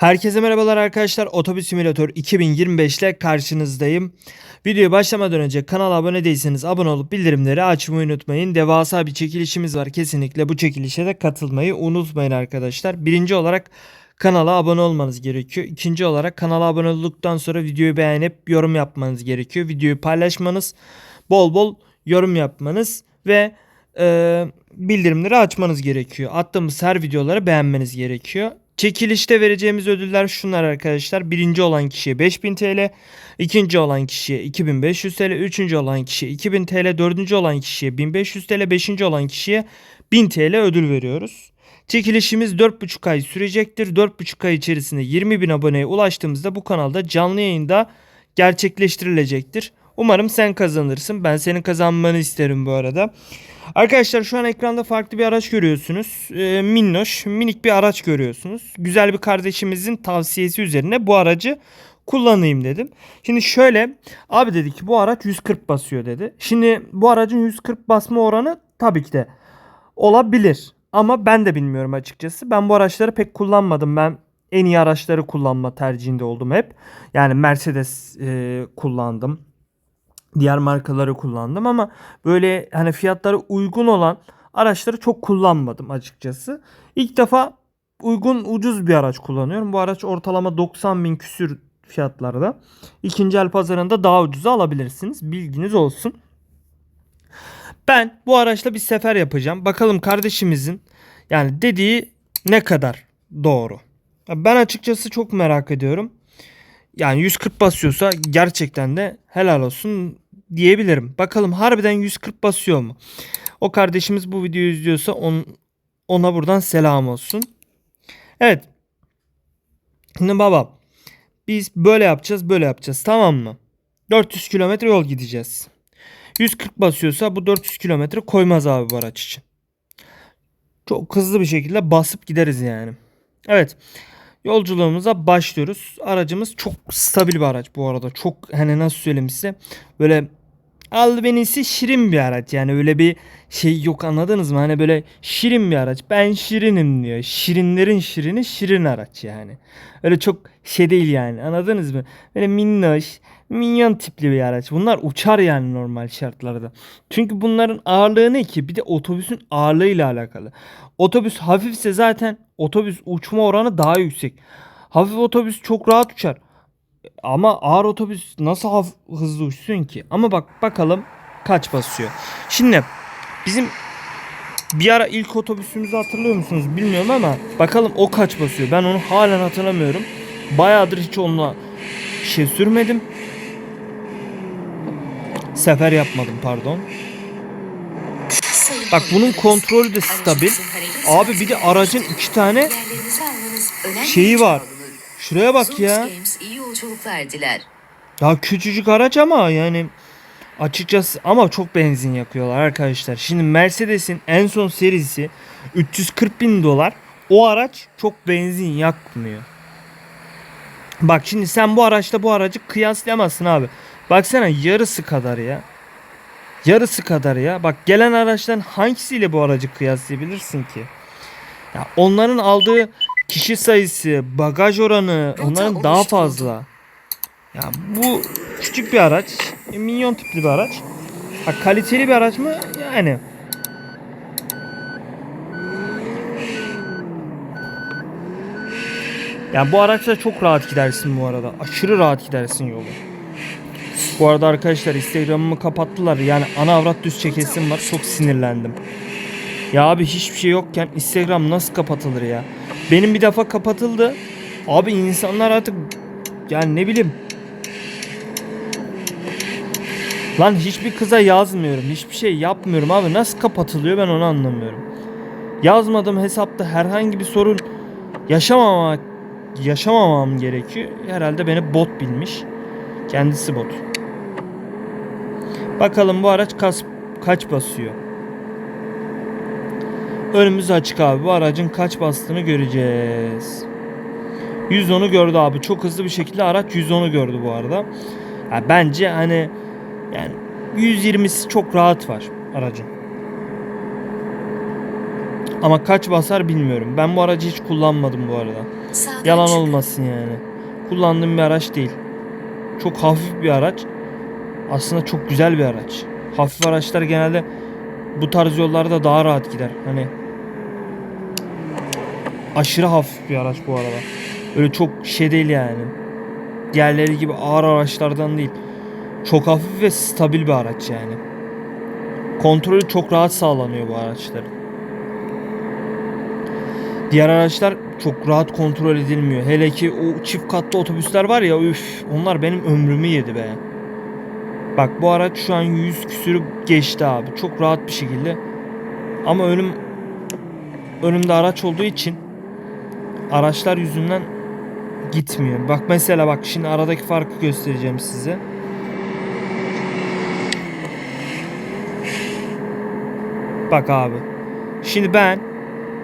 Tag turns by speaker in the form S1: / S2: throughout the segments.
S1: Herkese merhabalar arkadaşlar. Otobüs Simülatör 2025 ile karşınızdayım. Videoya başlamadan önce kanala abone değilseniz abone olup bildirimleri açmayı unutmayın. Devasa bir çekilişimiz var. Kesinlikle bu çekilişe de katılmayı unutmayın arkadaşlar. Birinci olarak kanala abone olmanız gerekiyor. İkinci olarak kanala abone olduktan sonra videoyu beğenip yorum yapmanız gerekiyor. Videoyu paylaşmanız, bol bol yorum yapmanız ve e, bildirimleri açmanız gerekiyor. Attığımız her videoları beğenmeniz gerekiyor. Çekilişte vereceğimiz ödüller şunlar arkadaşlar. Birinci olan kişiye 5000 TL, ikinci olan kişiye 2500 TL, üçüncü olan kişiye 2000 TL, dördüncü olan kişiye 1500 TL, beşinci olan kişiye 1000 TL ödül veriyoruz. Çekilişimiz 4,5 ay sürecektir. 4,5 ay içerisinde 20 bin aboneye ulaştığımızda bu kanalda canlı yayında gerçekleştirilecektir. Umarım sen kazanırsın. Ben senin kazanmanı isterim bu arada. Arkadaşlar şu an ekranda farklı bir araç görüyorsunuz. Ee, minnoş, minik bir araç görüyorsunuz. Güzel bir kardeşimizin tavsiyesi üzerine bu aracı kullanayım dedim. Şimdi şöyle abi dedi ki bu araç 140 basıyor dedi. Şimdi bu aracın 140 basma oranı tabii ki de olabilir. Ama ben de bilmiyorum açıkçası. Ben bu araçları pek kullanmadım. Ben en iyi araçları kullanma tercihinde oldum hep. Yani Mercedes e, kullandım diğer markaları kullandım ama böyle hani fiyatları uygun olan araçları çok kullanmadım açıkçası. İlk defa uygun ucuz bir araç kullanıyorum. Bu araç ortalama 90 bin küsür fiyatlarda. İkinci el pazarında daha ucuza alabilirsiniz. Bilginiz olsun. Ben bu araçla bir sefer yapacağım. Bakalım kardeşimizin yani dediği ne kadar doğru. Ben açıkçası çok merak ediyorum. Yani 140 basıyorsa gerçekten de helal olsun diyebilirim. Bakalım harbiden 140 basıyor mu? O kardeşimiz bu videoyu izliyorsa on, ona buradan selam olsun. Evet. Şimdi baba biz böyle yapacağız böyle yapacağız tamam mı? 400 kilometre yol gideceğiz. 140 basıyorsa bu 400 kilometre koymaz abi bu araç için. Çok hızlı bir şekilde basıp gideriz yani. Evet. Yolculuğumuza başlıyoruz. Aracımız çok stabil bir araç bu arada. Çok hani nasıl söyleyeyim size. Böyle albenisi şirin bir araç. Yani öyle bir şey yok anladınız mı? Hani böyle şirin bir araç. Ben şirinim diyor. Şirinlerin şirini şirin araç yani. Öyle çok şey değil yani anladınız mı? Böyle minnoş, minyon tipli bir araç. Bunlar uçar yani normal şartlarda. Çünkü bunların ağırlığı ne ki? Bir de otobüsün ağırlığıyla alakalı. Otobüs hafifse zaten otobüs uçma oranı daha yüksek. Hafif otobüs çok rahat uçar. Ama ağır otobüs nasıl hızlı uçsun ki? Ama bak bakalım kaç basıyor. Şimdi bizim bir ara ilk otobüsümüzü hatırlıyor musunuz bilmiyorum ama bakalım o kaç basıyor. Ben onu halen hatırlamıyorum. Bayağıdır hiç onunla şey sürmedim. Sefer yapmadım pardon. Bak bunun kontrolü de stabil. Abi bir de aracın iki tane şeyi var. Şuraya bak ya. Ya küçücük araç ama yani açıkçası ama çok benzin yakıyorlar arkadaşlar. Şimdi Mercedes'in en son serisi 340 bin dolar. O araç çok benzin yakmıyor. Bak şimdi sen bu araçla bu aracı kıyaslayamazsın abi. Baksana yarısı kadar ya. Yarısı kadar ya. Bak gelen araçların hangisiyle bu aracı kıyaslayabilirsin ki? Ya onların aldığı kişi sayısı, bagaj oranı onların daha fazla. Ya bu küçük bir araç. e, Minyon tipli bir araç. Ha, kaliteli bir araç mı? Yani. Ya bu araçla çok rahat gidersin bu arada. Aşırı rahat gidersin yolu. Bu arada arkadaşlar Instagram'ımı kapattılar. Yani ana avrat düz çekesim var. Çok sinirlendim. Ya abi hiçbir şey yokken Instagram nasıl kapatılır ya? Benim bir defa kapatıldı. Abi insanlar artık yani ne bileyim Lan hiçbir kıza yazmıyorum. Hiçbir şey yapmıyorum abi. Nasıl kapatılıyor ben onu anlamıyorum. Yazmadığım hesapta herhangi bir sorun yaşamamak yaşamamam gerekiyor. Herhalde beni bot bilmiş. Kendisi bot. Bakalım bu araç kaç, kaç basıyor. Önümüz açık abi. Bu aracın kaç bastığını göreceğiz. 110'u gördü abi. Çok hızlı bir şekilde araç 110'u gördü bu arada. Ya bence hani yani 120'si çok rahat var aracın. Ama kaç basar bilmiyorum. Ben bu aracı hiç kullanmadım bu arada.
S2: Sağdan
S1: Yalan
S2: çık.
S1: olmasın yani. Kullandığım bir araç değil. Çok hafif bir araç. Aslında çok güzel bir araç. Hafif araçlar genelde bu tarz yollarda daha rahat gider. Hani aşırı hafif bir araç bu arada. Öyle çok şey yani. Diğerleri gibi ağır araçlardan değil. Çok hafif ve stabil bir araç yani. Kontrolü çok rahat sağlanıyor bu araçların. Diğer araçlar çok rahat kontrol edilmiyor. Hele ki o çift katlı otobüsler var ya üf onlar benim ömrümü yedi be. Bak bu araç şu an 100 küsürü geçti abi. Çok rahat bir şekilde. Ama önüm önümde araç olduğu için araçlar yüzünden gitmiyor. Bak mesela bak şimdi aradaki farkı göstereceğim size. Bak abi. Şimdi ben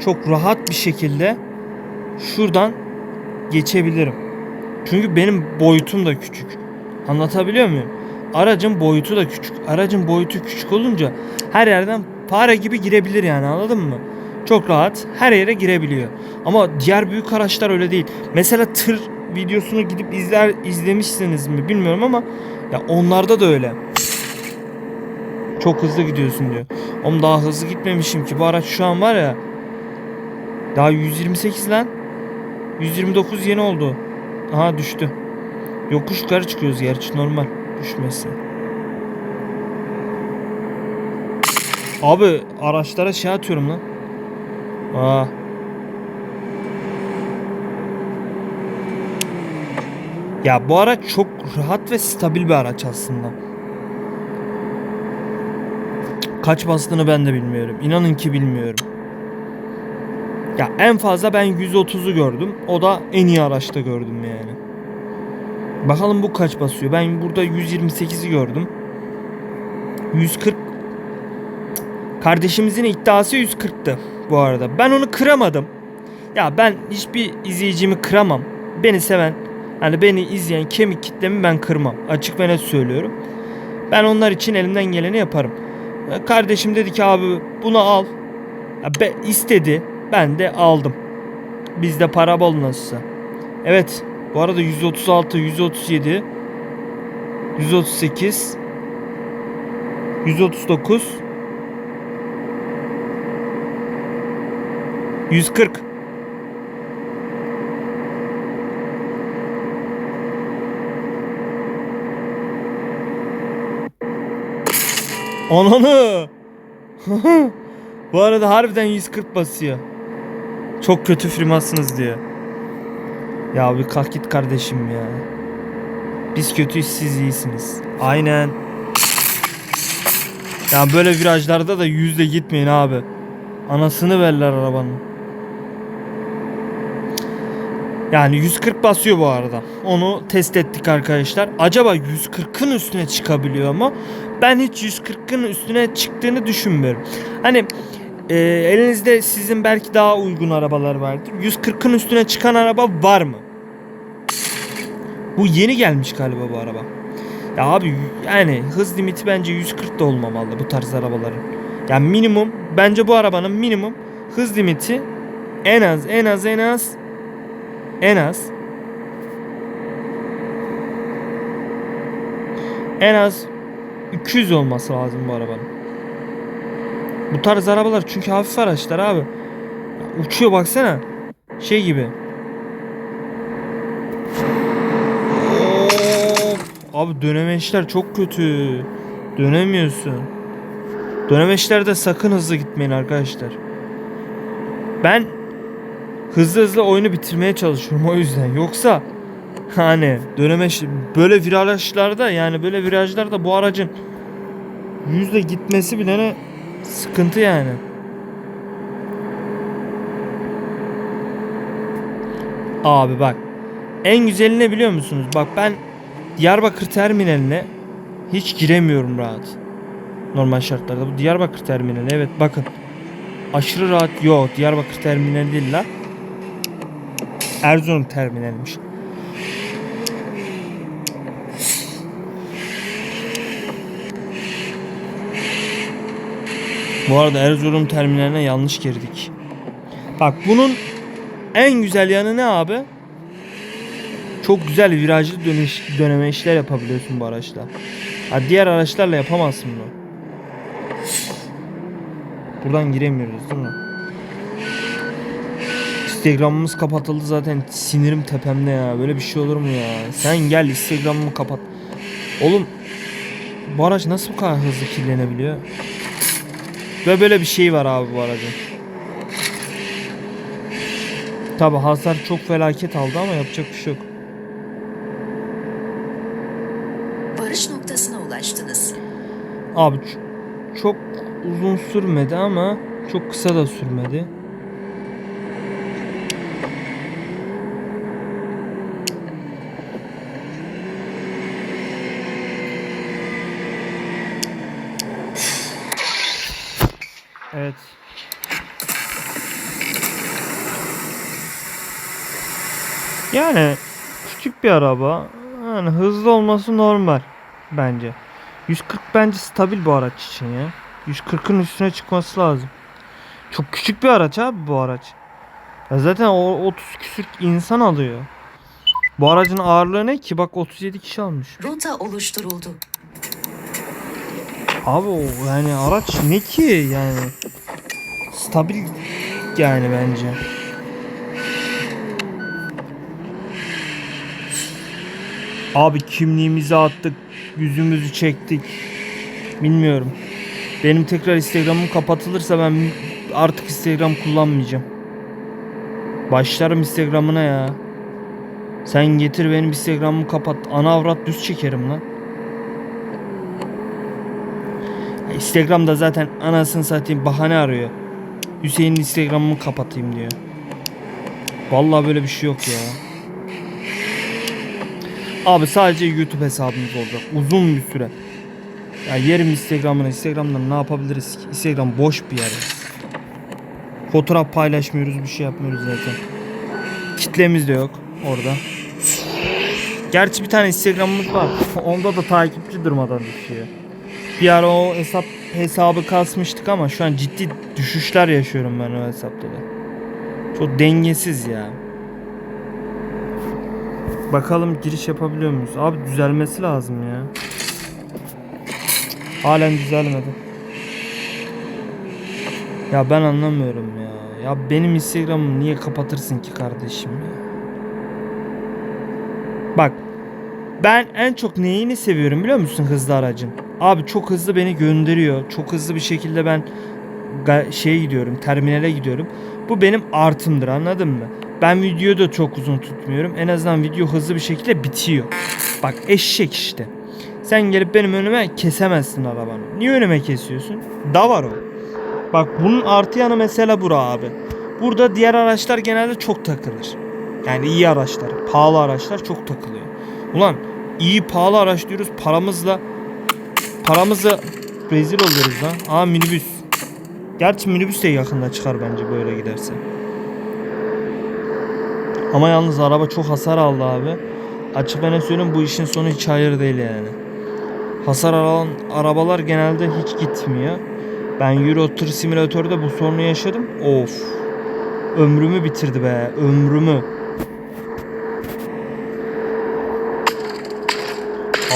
S1: çok rahat bir şekilde şuradan geçebilirim. Çünkü benim boyutum da küçük. Anlatabiliyor muyum? Aracın boyutu da küçük. Aracın boyutu küçük olunca her yerden fare gibi girebilir yani anladın mı? Çok rahat her yere girebiliyor. Ama diğer büyük araçlar öyle değil. Mesela tır videosunu gidip izler izlemişsiniz mi bilmiyorum ama ya onlarda da öyle. Çok hızlı gidiyorsun diyor. Oğlum daha hızlı gitmemişim ki. Bu araç şu an var ya. Daha 128 lan. 129 yeni oldu. Aha düştü. Yokuş yukarı çıkıyoruz gerçi normal. Düşmesi. Abi araçlara şey atıyorum lan. Aa. Ya bu araç çok rahat ve stabil bir araç aslında. Kaç bastığını ben de bilmiyorum. İnanın ki bilmiyorum. Ya en fazla ben 130'u gördüm. O da en iyi araçta gördüm yani. Bakalım bu kaç basıyor. Ben burada 128'i gördüm. 140 Kardeşimizin iddiası 140'tı bu arada. Ben onu kıramadım. Ya ben hiçbir izleyicimi kıramam. Beni seven, hani beni izleyen kemik kitlemi ben kırmam. Açık ve net söylüyorum. Ben onlar için elimden geleni yaparım. E, Kardeşim dedi ki abi bunu al. Ya be, istedi. Ben de aldım. Bizde para bol nasılsa. Evet. Bu arada 136, 137, 138, 139, 140. Ananı. Bu arada harbiden 140 basıyor. Çok kötü firmasınız diyor. Ya bir kalk git kardeşim ya. Biz kötüyüz siz iyisiniz. Aynen. Ya böyle virajlarda da yüzde gitmeyin abi. Anasını verler arabanın. Yani 140 basıyor bu arada. Onu test ettik arkadaşlar. Acaba 140'ın üstüne çıkabiliyor mu? Ben hiç 140'ın üstüne çıktığını düşünmüyorum. Hani e, elinizde sizin belki daha uygun arabalar vardır. 140'ın üstüne çıkan araba var mı? Bu yeni gelmiş galiba bu araba. Ya abi yani hız limiti bence 140 da olmamalı bu tarz arabaların. Yani minimum bence bu arabanın minimum hız limiti en az en az en az en az en az 200 olması lazım bu arabanın. Bu tarz arabalar çünkü hafif araçlar abi. Uçuyor baksana. Şey gibi. Of. Abi dönemeçler çok kötü. Dönemiyorsun. Dönemeçlerde sakın hızlı gitmeyin arkadaşlar. Ben hızlı hızlı oyunu bitirmeye çalışıyorum o yüzden. Yoksa hani dönemeç böyle virajlarda yani böyle virajlarda bu aracın yüzle gitmesi bile ne sıkıntı yani. Abi bak. En güzeli ne biliyor musunuz? Bak ben Diyarbakır terminaline hiç giremiyorum rahat. Normal şartlarda. Bu Diyarbakır terminali. Evet bakın. Aşırı rahat. Yok Diyarbakır terminali değil la. Erzurum terminalmiş. Bu arada Erzurum terminaline yanlış girdik. Bak bunun en güzel yanı ne abi? Çok güzel virajlı dönüş, döneme işler yapabiliyorsun bu araçla. Ha, diğer araçlarla yapamazsın bunu. Buradan giremiyoruz değil mi? Instagram'ımız kapatıldı zaten sinirim tepemde ya. Böyle bir şey olur mu ya? Sen gel Instagram'ımı kapat. Oğlum bu araç nasıl bu kadar hızlı kirlenebiliyor? Ve böyle bir şey var abi bu aracın. Tabi hasar çok felaket aldı ama yapacak bir şey yok. Abi çok uzun sürmedi ama çok kısa da sürmedi. Evet. Yani küçük bir araba. Yani hızlı olması normal bence. 140 bence stabil bu araç için ya. 140'ın üstüne çıkması lazım. Çok küçük bir araç abi bu araç. Ya zaten o 30 küsür insan alıyor. Bu aracın ağırlığı ne ki? Bak 37 kişi almış.
S2: Rota oluşturuldu.
S1: Abi o yani araç ne ki yani? Stabil yani bence. Abi kimliğimizi attık, yüzümüzü çektik. Bilmiyorum. Benim tekrar Instagram'ım kapatılırsa ben artık Instagram kullanmayacağım. Başlarım Instagram'ına ya. Sen getir benim Instagram'ımı kapat. Ana avrat düz çekerim lan. Instagram'da zaten anasını satayım bahane arıyor. Hüseyin'in Instagram'ımı kapatayım diyor. Vallahi böyle bir şey yok ya. Abi sadece YouTube hesabımız olacak. Uzun bir süre. Ya yerim Instagram'ını. Instagram'dan ne yapabiliriz? Instagram boş bir yer. Fotoğraf paylaşmıyoruz, bir şey yapmıyoruz zaten. Kitlemiz de yok orada. Gerçi bir tane Instagram'ımız var. Onda da takipçi durmadan düşüyor. Bir ara o hesap hesabı kasmıştık ama şu an ciddi düşüşler yaşıyorum ben o hesapta da. Çok dengesiz ya. Bakalım giriş yapabiliyor muyuz? Abi düzelmesi lazım ya. Halen düzelmedi. Ya ben anlamıyorum ya. Ya benim Instagram'ımı niye kapatırsın ki kardeşim ya? Bak ben en çok neyini seviyorum biliyor musun hızlı aracın? Abi çok hızlı beni gönderiyor. Çok hızlı bir şekilde ben şeye gidiyorum, terminale gidiyorum. Bu benim artımdır anladın mı? Ben videoyu da çok uzun tutmuyorum. En azından video hızlı bir şekilde bitiyor. Bak eşek işte. Sen gelip benim önüme kesemezsin arabanı. Niye önüme kesiyorsun? Da var o. Bak bunun artı yanı mesela bura abi. Burada diğer araçlar genelde çok takılır. Yani iyi araçlar, pahalı araçlar çok takılıyor. Ulan iyi pahalı araç diyoruz paramızla paramızla rezil oluyoruz lan. Aa minibüs. Gerçi minibüs de yakında çıkar bence böyle giderse. Ama yalnız araba çok hasar aldı abi. Açık ben söyleyeyim bu işin sonu hiç hayır değil yani. Hasar alan arabalar genelde hiç gitmiyor. Ben Euro Truck Simülatör'de bu sorunu yaşadım. Of. Ömrümü bitirdi be. Ömrümü.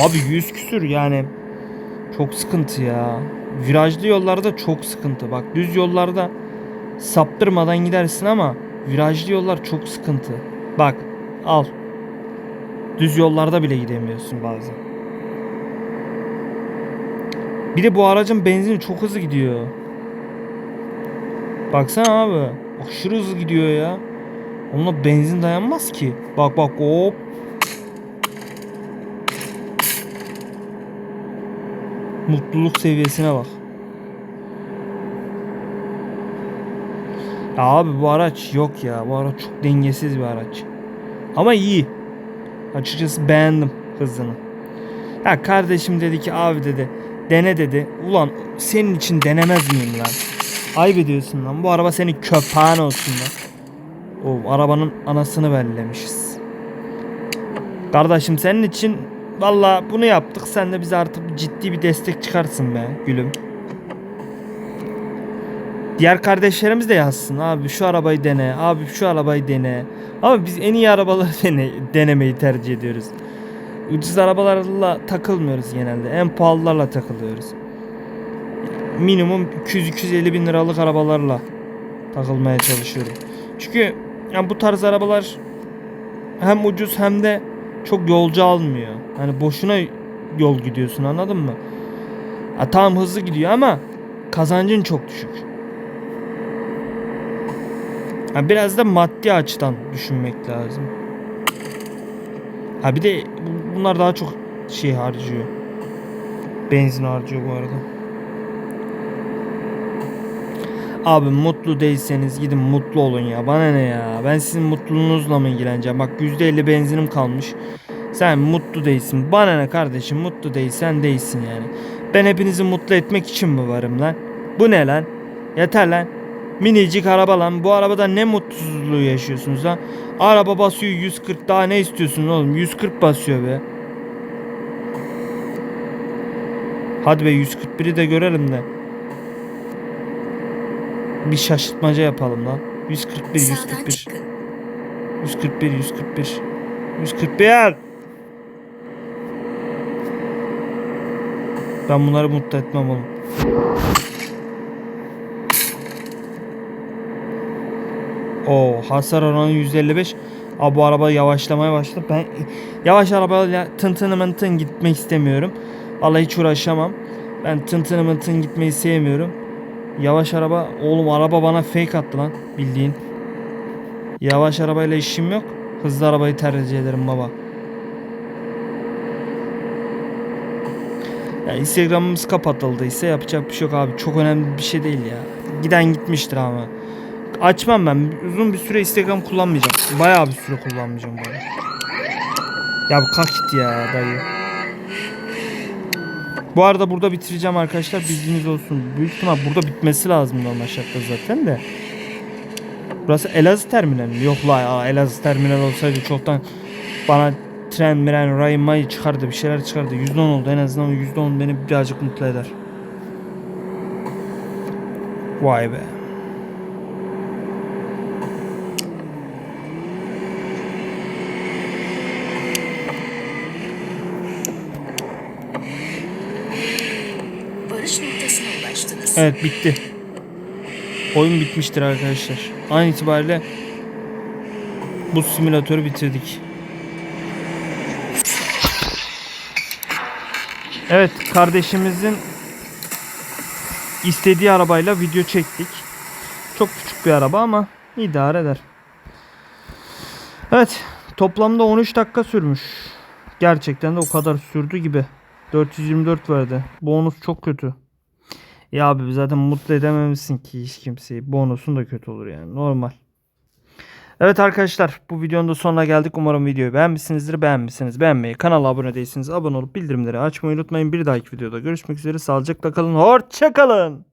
S1: Abi 100 küsür yani. Çok sıkıntı ya. Virajlı yollarda çok sıkıntı. Bak düz yollarda saptırmadan gidersin ama virajlı yollar çok sıkıntı. Bak al. Düz yollarda bile gidemiyorsun bazen. Bir de bu aracın benzini çok hızlı gidiyor. Baksana abi. Aşırı hızlı gidiyor ya. Onunla benzin dayanmaz ki. Bak bak hop. Mutluluk seviyesine bak. Ya abi bu araç yok ya. Bu araç çok dengesiz bir araç. Ama iyi. Açıkçası beğendim hızını. Ya kardeşim dedi ki abi dedi dene dedi. Ulan senin için denemez miyim lan? Ayıp ediyorsun lan. Bu araba senin köpeğin olsun lan. O arabanın anasını bellemişiz. Kardeşim senin için valla bunu yaptık. Sen de bize artık ciddi bir destek çıkarsın be gülüm. Diğer kardeşlerimiz de yazsın. Abi şu arabayı dene. Abi şu arabayı dene. Ama biz en iyi arabaları dene, denemeyi tercih ediyoruz. Ucuz arabalarla takılmıyoruz genelde. En pahalılarla takılıyoruz. Minimum 200-250 bin liralık arabalarla takılmaya çalışıyorum. Çünkü yani bu tarz arabalar hem ucuz hem de çok yolcu almıyor. Hani boşuna yol gidiyorsun anladın mı? Ha, tamam hızlı gidiyor ama kazancın çok düşük. Ha, biraz da maddi açıdan düşünmek lazım. Ha bir de bu- bunlar daha çok şey harcıyor. Benzin harcıyor bu arada. Abi mutlu değilseniz gidin mutlu olun ya. Bana ne ya? Ben sizin mutluluğunuzla mı ilgileneceğim? Bak %50 benzinim kalmış. Sen mutlu değilsin. Bana ne kardeşim? Mutlu değilsen değilsin yani. Ben hepinizi mutlu etmek için mi varım lan? Bu ne lan? Yeter lan. Minicik araba lan. Bu arabada ne mutsuzluğu yaşıyorsunuz lan? Araba basıyor 140 daha ne istiyorsun oğlum? 140 basıyor be. Hadi be 141'i de görelim de. Bir şaşırtmaca yapalım lan. 141
S2: Sağdan
S1: 141
S2: çıkın.
S1: 141 141 141 Ben bunları mutlu etmem oğlum. O hasar oranı %55. Abi bu araba yavaşlamaya başladı. Ben yavaş arabayla tın tın mıntın gitmek istemiyorum. Vallahi hiç uğraşamam. Ben tın tın mıntın gitmeyi sevmiyorum. Yavaş araba oğlum araba bana fake attı lan bildiğin. Yavaş arabayla işim yok. Hızlı arabayı tercih ederim baba. Ya Instagram'ımız kapatıldıysa yapacak bir şey yok abi. Çok önemli bir şey değil ya. Giden gitmiştir ama. Açmam ben. Uzun bir süre Instagram kullanmayacağım. Bayağı bir süre kullanmayacağım arada. Ya bu kalk git ya dayı. Bu arada burada bitireceğim arkadaşlar. Bilginiz olsun. Büyük ihtimal burada bitmesi lazım normal şartta zaten de. Burası Elazığ terminal mi? Yok la Elazığ terminal olsaydı çoktan bana tren miren ray may çıkardı bir şeyler çıkardı. %10 oldu en azından o %10 beni birazcık mutlu eder. Vay be. Evet bitti. Oyun bitmiştir arkadaşlar. An itibariyle bu simülatörü bitirdik. Evet kardeşimizin istediği arabayla video çektik. Çok küçük bir araba ama idare eder. Evet toplamda 13 dakika sürmüş. Gerçekten de o kadar sürdü gibi. 424 verdi. Bonus çok kötü. Ya abi zaten mutlu edememişsin ki hiç kimseyi. Bonusun da kötü olur yani normal. Evet arkadaşlar bu videonun da sonuna geldik. Umarım videoyu beğenmişsinizdir. Beğenmişsiniz beğenmeyi, kanala abone değilseniz abone olup bildirimleri açmayı unutmayın. Bir dahaki videoda görüşmek üzere. Sağlıcakla kalın. Hoşça kalın.